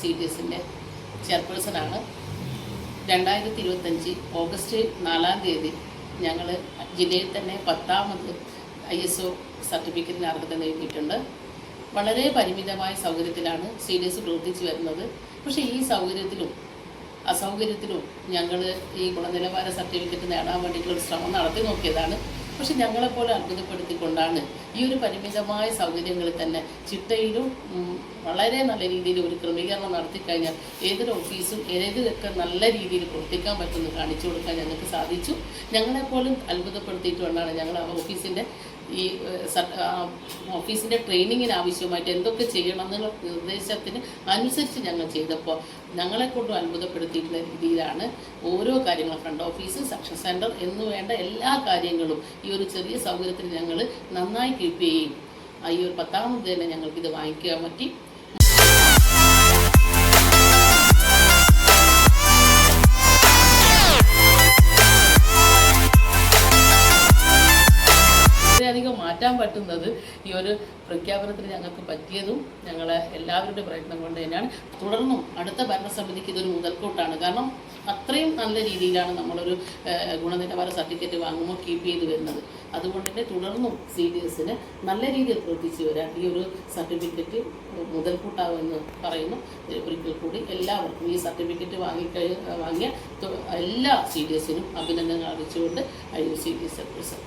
C D എസിന്റെ ചെയർപേഴ്സണാണ്. രണ്ടായിരത്തി ഇരുപത്തഞ്ച് ഓഗസ്റ്റ് നാലാം തീയതി ഞങ്ങൾ ജില്ലയിൽ തന്നെ പത്താമത് ഐ എസ് ഒ സർട്ടിഫിക്കറ്റിന് അർഹത നേടിയിട്ടുണ്ട്. വളരെ പരിമിതമായ സൗകര്യത്തിലാണ് സി ഡി എസ് പ്രവർത്തിച്ചു വരുന്നത്. പക്ഷേ ഈ സൗകര്യത്തിലും അസൗകര്യത്തിലും ഞങ്ങൾ ഈ ഗുണനിലവാര സർട്ടിഫിക്കറ്റ് നേടാൻ വേണ്ടിയിട്ടുള്ള ശ്രമം നടത്തി നോക്കിയതാണ്. പക്ഷെ ഞങ്ങളെപ്പോലെ അത്ഭുതപ്പെടുത്തിക്കൊണ്ടാണ് ഈ ഒരു പരിമിതമായ സൗകര്യങ്ങളിൽ തന്നെ ചിട്ടയിലും വളരെ നല്ല രീതിയിൽ ഒരു ക്രമീകരണം നടത്തി കഴിഞ്ഞാൽ ഏതൊരു ഓഫീസും ഏതൊക്കെ നല്ല രീതിയിൽ പ്രവർത്തിക്കാൻ പറ്റുമെന്ന് കാണിച്ചു കൊടുക്കാൻ ഞങ്ങൾക്ക് സാധിച്ചു. ഞങ്ങളെപ്പോലും അത്ഭുതപ്പെടുത്തിയിട്ടുകൊണ്ടാണ് ഞങ്ങൾ ആ ഓഫീസിന്റെ ഈ ഓഫീസിന്റെ ട്രെയിനിങ്ങിന് ആവശ്യമായിട്ട് എന്തൊക്കെ ചെയ്യണം എന്നുള്ള നിർദ്ദേശത്തിന് അനുസരിച്ച് ഞങ്ങൾ ചെയ്തപ്പോൾ ഞങ്ങളെ കൊണ്ടും അത്ഭുതപ്പെടുത്തിയിട്ടുള്ള രീതിയിലാണ് ഓരോ കാര്യങ്ങളും ഫ്രണ്ട് ഓഫീസ് സക്ഷൻ സെന്റർ എന്ന് വേണ്ട എല്ലാ കാര്യങ്ങളും ഈ ഒരു ചെറിയ സൗകര്യത്തിൽ ഞങ്ങൾ നന്നായി കീപ്പ് ചെയ്യും ഈ ഒരു പത്താമത് തന്നെ ഞങ്ങൾക്കിത് വാങ്ങിക്കാൻ പറ്റി. മാറ്റാൻ പറ്റുന്നത് ഈ ഒരു പ്രഖ്യാപനത്തിന് ഞങ്ങൾക്ക് പറ്റിയതും ഞങ്ങളെ എല്ലാവരുടെ പ്രയത്നം കൊണ്ട് തന്നെയാണ്. തുടർന്നും അടുത്ത ഭരണസമിതിക്ക് ഇതൊരു മുതൽക്കൂട്ടാണ്. കാരണം അത്രയും നല്ല രീതിയിലാണ് നമ്മളൊരു ഗുണനിലവാര സർട്ടിഫിക്കറ്റ് വാങ്ങുമ്പോൾ കീപ്പ് ചെയ്ത് വരുന്നത്. അതുകൊണ്ട് തന്നെ തുടർന്നും സി ഡി എസിന് നല്ല രീതിയിൽ പ്രവർത്തിച്ചു വരാൻ ഈ ഒരു സർട്ടിഫിക്കറ്റ് മുതൽക്കൂട്ടാവുമെന്ന് പറയുന്നു. ഒരിക്കൽ കൂടി എല്ലാവർക്കും ഈ സർട്ടിഫിക്കറ്റ് വാങ്ങിക്കഴി വാങ്ങിയ എല്ലാ സി ഡി എസിനും അഭിനന്ദനങ്ങൾ അറിയിച്ചുകൊണ്ട് I U C D S